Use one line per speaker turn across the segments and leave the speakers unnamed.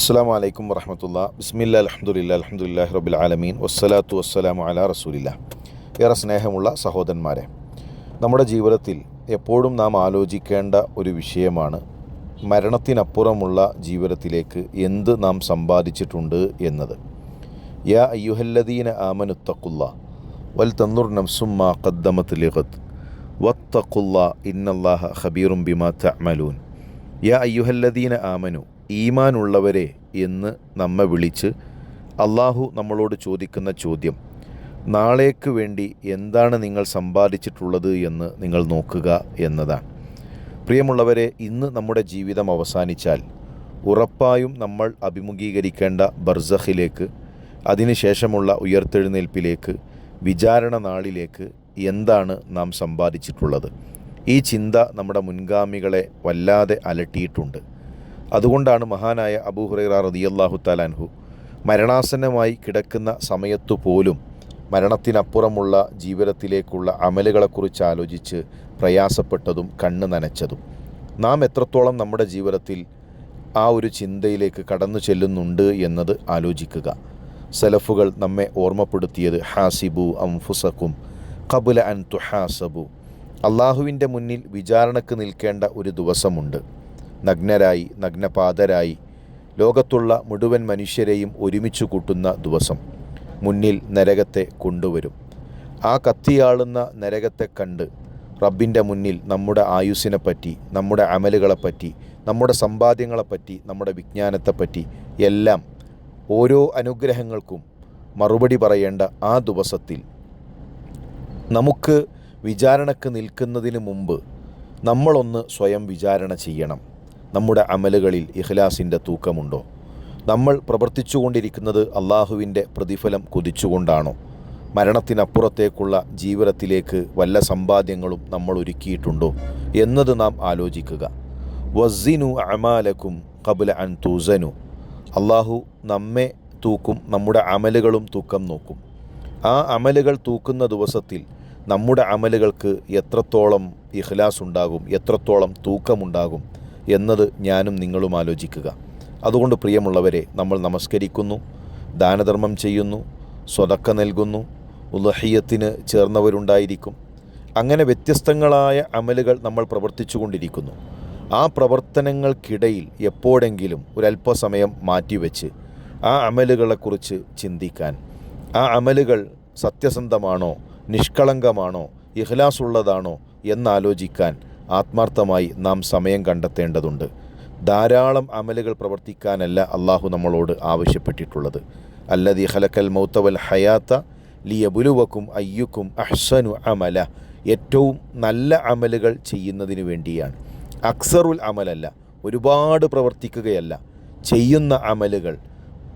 അസ്സാം വലൈക്കും വറഹമത്തുള്ള. ബിസ്മില്ല അലഹമുല്ല അലഹമുല്ലാഹി റബിൽ ആലമീൻ. വസ്സലാത്തു വസ്സലാമു അല റസൂലില്ല ഏറെ സ്നേഹമുള്ള സഹോദരന്മാരെ നമ്മുടെ ജീവിതത്തിൽ എപ്പോഴും നാം ആലോചിക്കേണ്ട ഒരു വിഷയമാണ് മരണത്തിനപ്പുറമുള്ള ജീവിതത്തിലേക്ക് എന്ത് നാം സമ്പാദിച്ചിട്ടുണ്ട് എന്നത്. യാ അയ്യുഹല്ലദീന ആമനുത്തക്കുല്ല വൽ തന്നുർ നംസുമ്മ കദ്ദമത്ത് ലിഖത്ത് വത്തക്കുല്ല ഇന്നല്ലാഹ ഹബീറും ബിമാ തഅമലൂൻ. യാ അയ്യുഹല്ലദീന ആമനു ഈമാനുള്ളവരെ എന്ന് നമ്മെ വിളിച്ച് അള്ളാഹു നമ്മളോട് ചോദിക്കുന്ന ചോദ്യം നാളേക്ക് വേണ്ടി എന്താണ് നിങ്ങൾ സമ്പാദിച്ചിട്ടുള്ളത് എന്ന് നിങ്ങൾ നോക്കുക എന്നതാണ്. പ്രിയമുള്ളവരെ ഇന്ന് നമ്മുടെ ജീവിതം അവസാനിച്ചാൽ ഉറപ്പായും നമ്മൾ അഭിമുഖീകരിക്കേണ്ട ബർസഖിലേക്ക് അതിനുശേഷമുള്ള ഉയർത്തെഴുന്നേൽപ്പിലേക്ക് വിചാരണ നാളിലേക്ക് എന്താണ് നാം സമ്പാദിച്ചിട്ടുള്ളത്? ഈ ചിന്ത നമ്മുടെ മുൻഗാമികളെ വല്ലാതെ അലട്ടിയിട്ടുണ്ട്. അതുകൊണ്ടാണ് മഹാനായ അബൂഹുറൈറ റതിയല്ലാഹു താലാൻഹു മരണാസന്നമായി കിടക്കുന്ന സമയത്തു പോലും മരണത്തിനപ്പുറമുള്ള ജീവിതത്തിലേക്കുള്ള അമലുകളെക്കുറിച്ച് ആലോചിച്ച് പ്രയാസപ്പെട്ടതും കണ്ണ് നനച്ചതും. നാം എത്രത്തോളം നമ്മുടെ ജീവിതത്തിൽ ആ ഒരു ചിന്തയിലേക്ക് കടന്നു ചെല്ലുന്നുണ്ട് എന്നത് ആലോചിക്കുക. സലഫുകൾ നമ്മെ ഓർമ്മപ്പെടുത്തിയത് ഹാസിബു അംഫുസക്കും കബുല അൻ തുഹാസബു. അള്ളാഹുവിന്റെ മുന്നിൽ വിചാരണക്ക് നിൽക്കേണ്ട ഒരു ദിവസമുണ്ട്. നഗ്നരായി നഗ്നപാതരായി. ലോകത്തുള്ള മുഴുവൻ മനുഷ്യരെയും ഒരുമിച്ച് കൂട്ടുന്ന ദിവസം. മുന്നിൽ നരകത്തെ കൊണ്ടുവരും. ആ കത്തിയാളുന്ന നരകത്തെ കണ്ട് റബ്ബിന്റെ മുന്നിൽ നമ്മുടെ ആയുസ്സിനെപ്പറ്റി നമ്മുടെ അമലുകളെപ്പറ്റി നമ്മുടെ സമ്പാദ്യങ്ങളെപ്പറ്റി നമ്മുടെ വിജ്ഞാനത്തെപ്പറ്റി എല്ലാം ഓരോ അനുഗ്രഹങ്ങൾക്കും മറുപടി പറയേണ്ട ആ ദിവസത്തിൽ നമുക്ക് വിചാരണക്ക് നിൽക്കുന്നതിന് മുമ്പ് നമ്മളൊന്ന് സ്വയം വിചാരണ ചെയ്യണം. നമ്മുടെ അമലുകളിൽ ഇഖ്ലാസിന്റെ തൂക്കമുണ്ടോ? നമ്മൾ പ്രവർത്തിച്ചുകൊണ്ടിരിക്കുന്നത് അള്ളാഹുവിന്റെ പ്രതിഫലം കൊതിച്ചുകൊണ്ടാണോ? മരണത്തിനപ്പുറത്തേക്കുള്ള ജീവിതത്തിലേക്ക് വല്ല സമ്പാദ്യങ്ങളും നമ്മൾ ഒരുക്കിയിട്ടുണ്ടോ എന്നത് നാം ആലോചിക്കുക. വസ്സിനു അമാലക്കും കബുല അൻ തൂസനു. അള്ളാഹു നമ്മെ തൂക്കും നമ്മുടെ അമലുകളും തൂക്കം നോക്കും. ആ അമലുകൾ തൂക്കുന്ന ദിവസത്തിൽ നമ്മുടെ അമലുകൾക്ക് എത്രത്തോളം ഇഖ്ലാസ് ഉണ്ടാകും എത്രത്തോളം തൂക്കമുണ്ടാകും? എന്നത് ഞാനും നിങ്ങളും ആലോചിക്കുക. അതുകൊണ്ട് പ്രിയമുള്ളവരെ നമ്മൾ നമസ്കരിക്കുന്നു ദാനധർമ്മം ചെയ്യുന്നു സ്വതക്ക നൽകുന്നു ഉലഹിയത്തിന് ചേർന്നവരുണ്ടായിരിക്കും. അങ്ങനെ വ്യത്യസ്തങ്ങളായ അമലുകൾ നമ്മൾ പ്രവർത്തിച്ചു കൊണ്ടിരിക്കുന്നു ആ പ്രവർത്തനങ്ങൾക്കിടയിൽ എപ്പോഴെങ്കിലും ഒരല്പസമയം മാറ്റിവെച്ച് ആ അമലുകളെക്കുറിച്ച് ചിന്തിക്കാൻ. ആ അമലുകൾ സത്യസന്ധമാണോ നിഷ്കളങ്കമാണോ ഇഹ്ലാസുള്ളതാണോ എന്നാലോചിക്കാൻ ആത്മാർത്ഥമായി നാം സമയം കണ്ടെത്തേണ്ടതുണ്ട്. ധാരാളം അമലുകൾ പ്രവർത്തിക്കാനല്ല അള്ളാഹു നമ്മളോട് ആവശ്യപ്പെട്ടിട്ടുള്ളത്. അല്ലതി ഹലക്കൽ മൗത്തവൽ ഹയാത്ത ലിയബുലുവക്കും അയ്യുക്കും അഹ്സനു അമല. ഏറ്റവും നല്ല അമലുകൾ ചെയ്യുന്നതിന് വേണ്ടിയാണ്. അക്സറുൽ അമലല്ല ഒരുപാട് പ്രവർത്തിക്കുകയല്ല. ചെയ്യുന്ന അമലുകൾ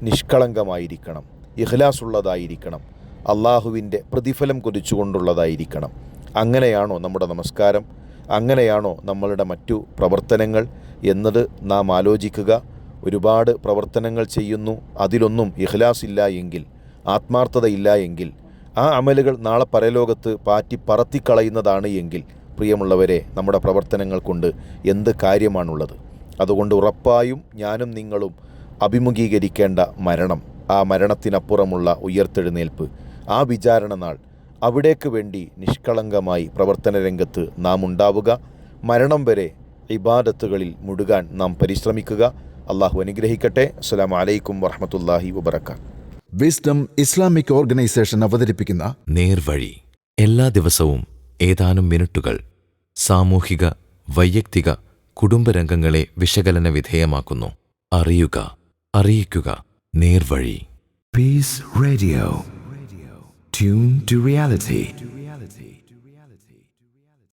നിഷ്കളങ്കമായിരിക്കണം ഇഖ്ലാസുള്ളതായിരിക്കണം അള്ളാഹുവിന്റെ പ്രതിഫലം കൊതിച്ചുകൊണ്ടുള്ളതായിരിക്കണം. അങ്ങനെയാണോ നമ്മുടെ നമസ്കാരം? അങ്ങനെയാണോ നമ്മളുടെ മറ്റു പ്രവർത്തനങ്ങൾ എന്നത് നാം ആലോചിക്കുക. ഒരുപാട് പ്രവർത്തനങ്ങൾ ചെയ്യുന്നു അതിലൊന്നും ഇഖ്ലാസ് ഇല്ല എങ്കിൽ ആത്മാർത്ഥതയില്ല എങ്കിൽ ആ അമലുകൾ നാളെ പരലോകത്ത് പാറ്റി പറത്തിക്കളയുന്നതാണ് എങ്കിൽ പ്രിയമുള്ളവരെ നമ്മുടെ പ്രവർത്തനങ്ങൾ കൊണ്ട് എന്ത് കാര്യമാണുള്ളത്? അതുകൊണ്ട് ഉറപ്പായും ഞാനും നിങ്ങളും അഭിമുഖീകരിക്കേണ്ട മരണം ആ മരണത്തിനപ്പുറമുള്ള ഉയർത്തെഴുന്നേൽപ്പ് ആ വിചാരണ നാൾ അവിടേക്ക് വേണ്ടി നിഷ്കളങ്കമായി പ്രവർത്തന രംഗത്ത് നാം ഉണ്ടാവുക. മരണം വരെ ഇബാദത്തുകളിൽ മുഴുകാൻ നാം പരിശ്രമിക്കുക. അള്ളാഹു അനുഗ്രഹിക്കട്ടെ. അസ്സാം വലൈക്കും വറഹമത്തല്ലാഹി വബർക്കാത്ത്
വിസ്ഡം ഇസ്ലാമിക് ഓർഗനൈസേഷൻ അവതരിപ്പിക്കുന്ന
നേർവഴി. എല്ലാ ദിവസവും ഏതാനും മിനിറ്റുകൾ സാമൂഹിക വൈയക്തിക കുടുംബരംഗങ്ങളെ വിശകലന വിധേയമാക്കുന്നു. അറിയുക അറിയിക്കുക. നേർവഴി.
Peace Radio. Tune to reality.